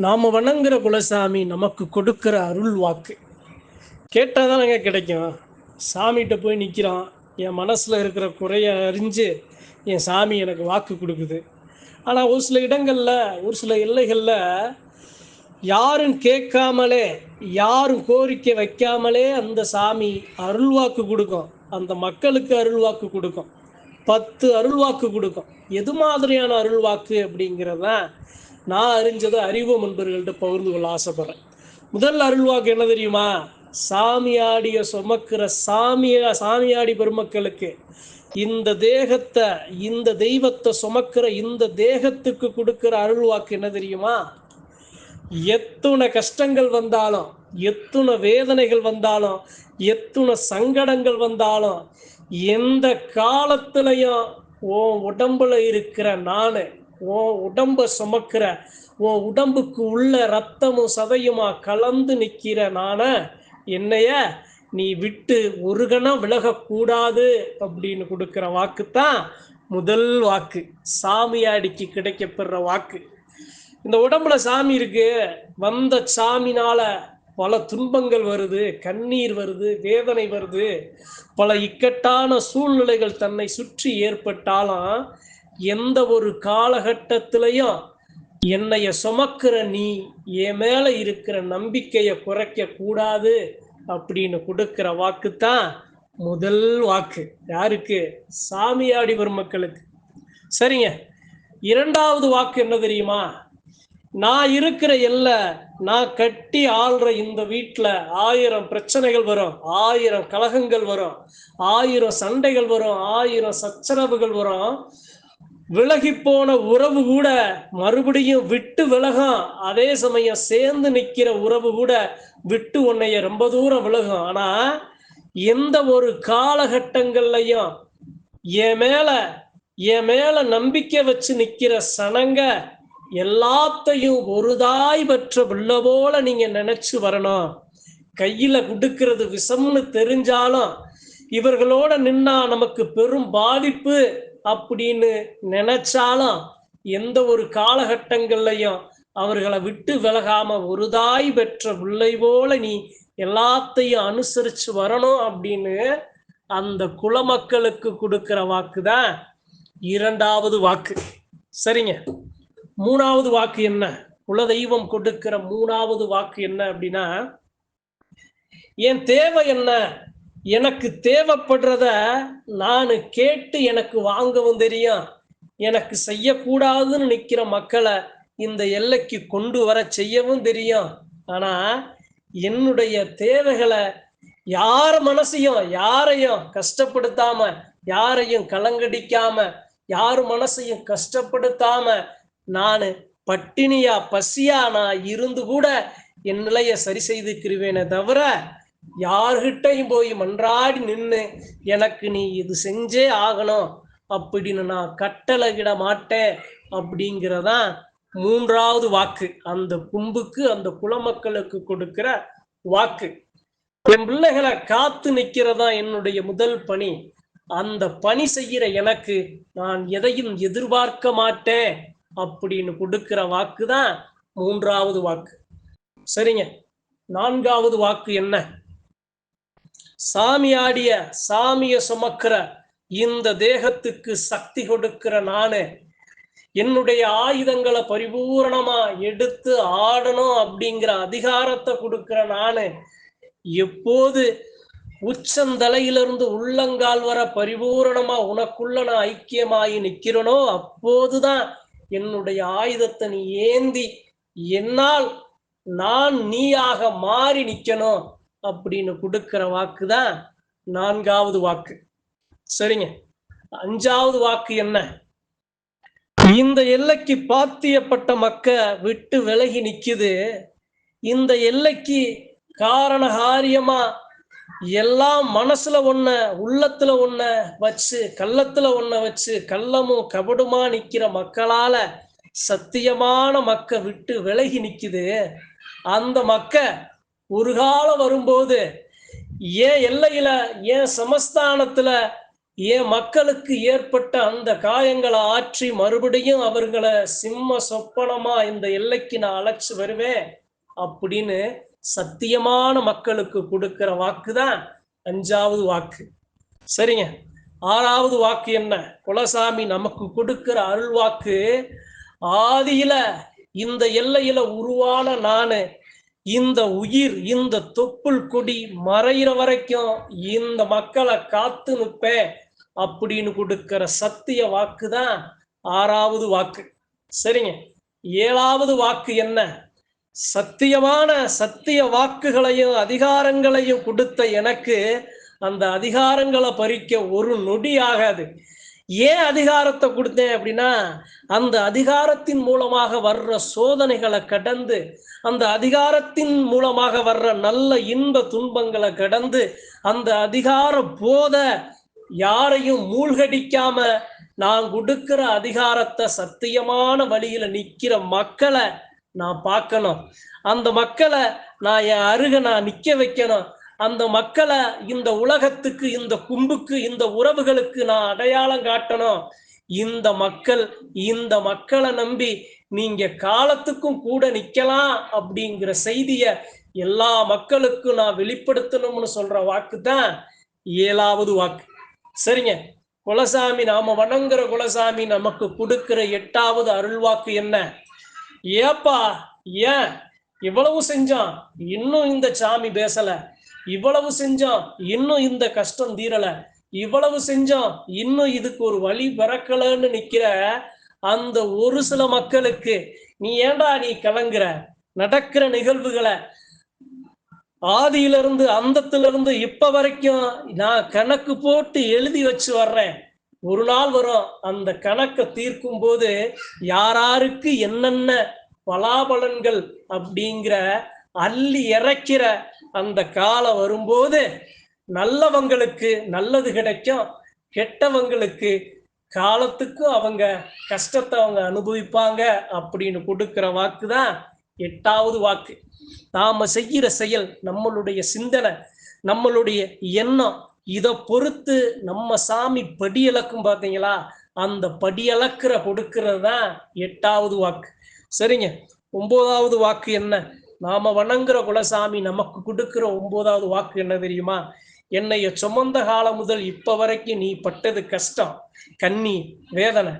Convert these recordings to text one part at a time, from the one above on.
நாம் வணங்குற குலசாமி நமக்கு கொடுக்குற அருள் வாக்கு. கேட்டால் தானங்க கிடைக்கும். சாமிகிட்ட போய் நிற்கிறான் என் மனசில் இருக்கிற குறைய அறிஞ்சு என் சாமி எனக்கு வாக்கு கொடுக்குது. ஆனால் ஒரு சில இடங்களில் ஒரு சில எல்லைகளில் யாரும் கேட்காமலே யாரும் கோரிக்கை வைக்காமலே அந்த சாமி அருள்வாக்கு கொடுக்கும். அந்த மக்களுக்கு அருள்வாக்கு கொடுக்கும். பத்து அருள்வாக்கு கொடுக்கும். எது மாதிரியான அருள்வாக்கு அப்படிங்கிறதான் நான் அறிஞ்சதை அறிவு முன்பர்கள்ட்ட பகிர்ந்து கொள்ள ஆசைப்படுறேன். முதல் அருள்வாக்கு என்ன தெரியுமா? சாமியாடிய சுமக்கிற சாமிய சாமியாடி பெருமக்களுக்கு இந்த தேகத்தை இந்த தெய்வத்தை சுமக்கிற இந்த தேகத்துக்கு கொடுக்கிற அருள்வாக்கு என்ன தெரியுமா? எத்துணை கஷ்டங்கள் வந்தாலும் எத்துணை வேதனைகள் வந்தாலும் எத்துணை சங்கடங்கள் வந்தாலும் எந்த காலத்திலையும் உன் உடம்புல இருக்கிற நான் உன் உடம்ப சுமக்கிற உன் உடம்புக்கு உள்ள ரத்தமும் சதையுமா கலந்து நிற்கிற நான? என்னைய நீ விட்டு ஒரு கணம் விலகக்கூடாது அப்படின்னு கொடுக்குற வாக்கு தான் முதல் வாக்கு. சாமியாடிக்கு கிடைக்கப்படுற வாக்கு. இந்த உடம்புல சாமி இருக்கு. வந்த சாமினால பல துன்பங்கள் வருது கண்ணீர் வருது வேதனை வருது. பல இக்கட்டான சூழ்நிலைகள் தன்னை சுற்றி ஏற்பட்டாலும் எந்த ஒரு காலகட்டத்திலையும் என்னைய சுமக்கிற நீ என் மேல இருக்கிற நம்பிக்கையை குறைக்க கூடாது அப்படின்னு கொடுக்கிற வாக்கு தான் முதல் வாக்கு. யாருக்கு? சாமியாடி பெருமக்களுக்கு சரிங்க. இரண்டாவது வாக்கு என்ன தெரியுமா? நான் இருக்கிற எல்லை நான் கட்டி ஆள்ற இந்த வீட்டில் ஆயிரம் பிரச்சனைகள் வரும். ஆயிரம் கலகங்கள் வரும். ஆயிரம் சண்டைகள் வரும். ஆயிரம் சச்சரவுகள் வரும். விலகி போன உறவு கூட மறுபடியும் விட்டு விலகும் அதே சமயம் சேர்ந்து நிற்கிற உறவு கூட விட்டு உன்னைய ரொம்ப தூரம் விலகும். ஆனா எந்த ஒரு காலகட்டங்கள்லையும் என் மேல என் மேல நம்பிக்கை வச்சு நிக்கிற சனங்க எல்லாத்தையும் ஒரு தாய் பெற்ற பிள்ளை போல நீங்க நினைச்சு வரணும். கையில குடுக்கிறது விஷம்னு தெரிஞ்சாலும் இவர்களோட நின்னா நமக்கு பெரும் பாதிப்பு. அப்படின்னு நினைச்சாலும் எந்த ஒரு காலகட்டங்கள்லையும் அவர்களை விட்டு விலகாம ஒரு தாய் பெற்ற பிள்ளை போல நீ எல்லாத்தையும் அனுசரிச்சு வரணும் அப்படின்னு அந்த குலமக்களுக்கு கொடுக்கிற வாக்கு தான் இரண்டாவது வாக்கு. சரிங்க. மூணாவது வாக்கு என்ன? குலதெய்வம் கொடுக்கிற மூணாவது வாக்கு என்ன அப்படின்னா என் தேவை என்ன? எனக்கு தேவைப்படுறத நான் கேட்டு எனக்கு வாங்கவும் தெரியும். எனக்கு செய்யக்கூடாதுன்னு நிற்கிற மக்களை இந்த எல்லைக்கு கொண்டு வர செய்யவும் தெரியும். ஆனா என்னுடைய தேவைகளை யார் மனசையும் யாரையும் கஷ்டப்படுத்தாம யாரையும் கலங்கடிக்காம யார் மனசையும் கஷ்டப்படுத்தாம நான் பட்டினியா பசியா நான் இருந்து கூட என் நிலையை சரி செய்துக்கிருவேனே தவிர யார்கிட்டையும் போய் மன்றாடி நின்று எனக்கு நீ இது செஞ்சே ஆகணும். அப்படின்னு நான் கட்டளையிட மாட்டேன். அப்படிங்கிறதான் மூன்றாவது வாக்கு. அந்த கும்புக்கு அந்த குலமக்களுக்கு கொடுக்கிற வாக்கு. என் பிள்ளைகளை காத்து நிற்கிறதா என்னுடைய முதல் பணி. அந்த பணி செய்கிற எனக்கு நான் எதையும் எதிர்பார்க்க மாட்டேன் அப்படின்னு கொடுக்கிற வாக்கு தான் மூன்றாவது வாக்கு. சரிங்க. நான்காவது வாக்கு என்ன? சாமியாடிய சாமிய சுமக்கிற இந்த தேகத்துக்கு சக்தி கொடுக்கிற நானு என்னுடைய ஆயுதங்களை பரிபூரணமா எடுத்து ஆடணும் அப்படிங்கிற அதிகாரத்தை கொடுக்கிற நானு எப்போது உச்சந்தலையிலிருந்து உள்ளங்கால் வர பரிபூரணமா உனக்குள்ள நான் ஐக்கியமாகி நிக்கிறனோ அப்போதுதான் என்னுடைய ஆயுதத்தை நீ ஏந்தி என்னால் நான் நீயாக மாறி நிக்கணும் அப்படின்னு கொடுக்கிற வாக்கு தான் நான்காவது வாக்கு. சரிங்க. அஞ்சாவது வாக்கு என்ன? இந்த எல்லைக்கு பாத்தியப்பட்ட மக்க விட்டு விலகி நிக்குது. இந்த எல்லைக்கு காரணகாரியமா எல்லாம் மனசுல ஒன்ன உள்ளத்துல ஒன்ன வச்சு கள்ளத்துல ஒன்ன வச்சு கள்ளமும் கபடுமா நிக்கிற மக்களால சத்தியமான மக்க விட்டு விலகி நிக்குது. அந்த மக்க ஒரு காலம் வரும்போது ஏன் எல்லையில ஏன் சமஸ்தானத்துல ஏன் மக்களுக்கு ஏற்பட்ட அந்த காயங்களை ஆற்றி மறுபடியும் அவர்களை சிம்ம சொப்பனமா இந்த எல்லைக்கு நான் அழைச்சி வருவேன் அப்படின்னு சத்தியமான மக்களுக்கு கொடுக்கிற வாக்கு தான் அஞ்சாவது வாக்கு. சரிங்க. ஆறாவது வாக்கு என்ன? குலசாமி நமக்கு கொடுக்கிற அருள் வாக்கு ஆதியில இந்த எல்லையில உருவான நானு இந்த உயிர் இந்த தொப்புள் கொடி மறையிற வரைக்கும் இந்த மக்களை காத்து நிற்பேன் அப்படின்னு கொடுக்கிற சத்திய வாக்கு தான் ஆறாவது வாக்கு. சரிங்க. ஏழாவது வாக்கு என்ன? சத்தியமான சத்திய வாக்குகளையும் அதிகாரங்களையும் கொடுத்த எனக்கு அந்த அதிகாரங்களை பறிக்க ஒரு நொடி ஆகாது. ஏன் அதிகாரத்தை கொடுத்தேன் அப்படின்னா அந்த அதிகாரத்தின் மூலமாக வர்ற சோதனைகளை கடந்து அந்த அதிகாரத்தின் மூலமாக வர்ற நல்ல இன்ப துன்பங்களை கடந்து அந்த அதிகார போத யாரையும் மூழ்கடிக்காம நான் கொடுக்கிற அதிகாரத்தை சத்தியமான வழியில நிக்கிற மக்களை நான் பார்க்கணும். அந்த மக்களை நான் என் அருக நான் நிக்க வைக்கணும். அந்த மக்களை இந்த உலகத்துக்கு இந்த கும்புக்கு இந்த உறவுகளுக்கு நான் அடையாளம் காட்டணும். இந்த மக்கள் இந்த மக்களை நம்பி நீங்க காலத்துக்கும் கூட நிக்கலாம் அப்படிங்கிற செய்திய எல்லா மக்களுக்கும் நான் வெளிப்படுத்தணும்னு சொல்ற வாக்கு தான் ஏழாவது வாக்கு. சரிங்க. குலசாமி நாம வணங்குற குலசாமி நமக்கு கொடுக்கிற எட்டாவது அருள் வாக்கு என்ன? ஏப்பா ஏன் இவ்வளவு செஞ்சோம் இன்னும் இந்த சாமி பேசல. இவ்வளவு செஞ்சோம் இன்னும் இந்த கஷ்டம் தீரல. இவ்வளவு செஞ்சோம் இன்னும் இதுக்கு ஒரு வழி பிறக்கலன்னு நிக்கிற அந்த ஒரு சில மக்களுக்கு நீ ஏண்டா நீ கலங்குற? நடக்கிற நிகழ்வுகளை ஆதியிலிருந்து அந்தத்திலிருந்து இப்ப வரைக்கும் நான் கணக்கு போட்டு எழுதி வச்சு வர்றேன். ஒரு நாள் வரும் அந்த கணக்கை தீர்க்கும் போது யாராருக்கு என்னென்ன பலாபலன்கள் அப்படிங்கிற அள்ளி இறைக்கிற அந்த காலம் வரும்போது நல்லவங்களுக்கு நல்லது கிடைக்கும். கெட்டவங்களுக்கு காலத்துக்கும் அவங்க கஷ்டத்தை அவங்க அனுபவிப்பாங்க அப்படின்னு கொடுக்கிற வாக்கு தான் எட்டாவது வாக்கு. நாம செய்கிற செயல் நம்மளுடைய சிந்தனை நம்மளுடைய எண்ணம் இதை பொறுத்து நம்ம சாமி படியளக்கும் பார்த்தீங்களா அந்த படியளக்கிற கொடுக்கிறது தான் எட்டாவது வாக்கு. சரிங்க. ஒன்பதாவது வாக்கு என்ன? நாம வணங்குற குலசாமி நமக்கு கொடுக்கிற ஒன்பதாவது வாக்கு என்ன தெரியுமா? என்னைய சுமந்த காலம் முதல் இப்ப வரைக்கும் நீ பட்டது கஷ்டம் கண்ணி வேதனை.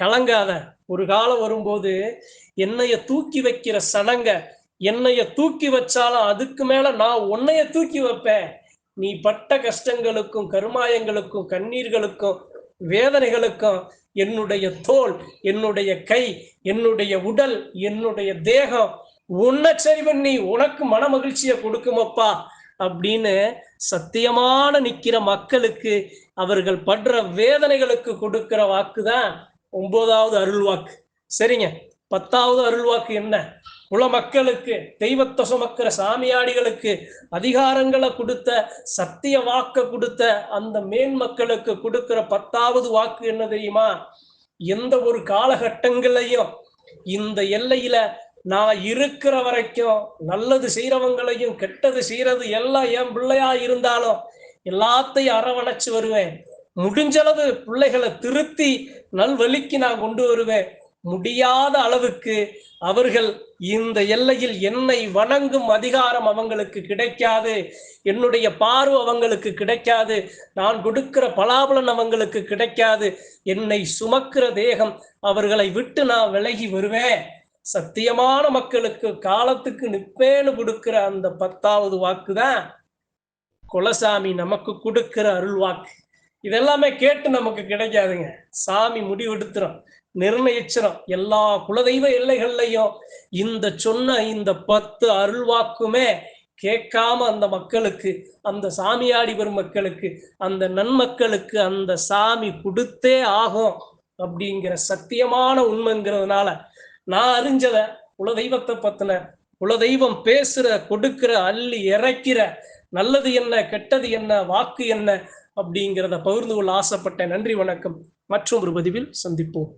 கலங்காத. ஒரு காலம் வரும்போது என்னைய தூக்கி வைக்கிற சடங்க என்னைய தூக்கி வச்சாலும் அதுக்கு மேல நான் உன்னைய தூக்கி வைப்பேன். நீ பட்ட கஷ்டங்களுக்கும் கருமாயங்களுக்கும் கண்ணீர்களுக்கும் வேதனைகளுக்கும் என்னுடைய தோல் என்னுடைய கை என்னுடைய உடல் என்னுடைய தேகம் உன்னை சரி பண்ணி உனக்கு மன மகிழ்ச்சியை கொடுக்குமப்பா அப்படின்னு சத்தியமான நிக்கிற மக்களுக்கு அவர்கள் படுற வேதனைகளுக்கு கொடுக்கிற வாக்கு தான் ஒன்பதாவது அருள் வாக்கு சரிங்க. பத்தாவது அருள் வாக்கு என்ன? குல மக்களுக்கு தெய்வத்தை சுமக்கிற சாமியாடிகளுக்கு அதிகாரங்களை கொடுத்த சத்திய வாக்க கொடுத்த அந்த மேன் மக்களுக்கு கொடுக்கிற பத்தாவது வாக்கு என்ன தெரியுமா? எந்த ஒரு காலகட்டங்களையும் இந்த எல்லையில நான் இருக்கிற வரைக்கும் நல்லது செய்யறவங்களையும் கெட்டது செய்யறது எல்லாம் என் பிள்ளையா இருந்தாலும் எல்லாத்தையும் அரவணைச்சு வருவேன். முடிஞ்சளவு பிள்ளைகளை திருத்தி நல்வழிக்கு நான் கொண்டு வருவேன். முடியாத அளவுக்கு அவர்கள் இந்த எல்லையில் என்னை வணங்கும் அதிகாரம் அவங்களுக்கு கிடைக்காது. என்னுடைய பார்வை அவங்களுக்கு கிடைக்காது. நான் கொடுக்கிற பலாபலன் அவங்களுக்கு கிடைக்காது. என்னை சுமக்கிற தேகம் அவர்களை விட்டு நான் விலகி வருவேன். சத்தியமான மக்களுக்கு காலத்துக்கு நிப்பேன்னு கொடுக்கிற அந்த பத்தாவது வாக்கு தான் குலசாமி நமக்கு கொடுக்கிற அருள் வாக்கு. இதெல்லாமே கேட்டு நமக்கு கிடைக்காதுங்க. சாமி முடிவெடுத்துரும் நிர்ணயிச்சிடும் எல்லா குலதெய்வ எல்லைகள்லையும் இந்த சொன்ன இந்த பத்து அருள்வாக்குமே கேட்காம அந்த மக்களுக்கு அந்த சாமியாடி வரும் மக்களுக்கு அந்த நன்மக்களுக்கு அந்த சாமி கொடுத்தே ஆகும் அப்படிங்கிற சத்தியமான உண்மைங்கிறதுனால நான் அறிஞ்சத குலதெய்வத்தை பத்தின குலதெய்வம் பேசுற கொடுக்கிற அள்ளி இறைக்கிற நல்லது என்ன கெட்டது என்ன வாக்கு என்ன அப்படிங்கிறத பகிர்ந்து கொள்ள ஆசைப்பட்டேன். நன்றி வணக்கம். மற்றும் ஒரு பதிவில் சந்திப்போம்.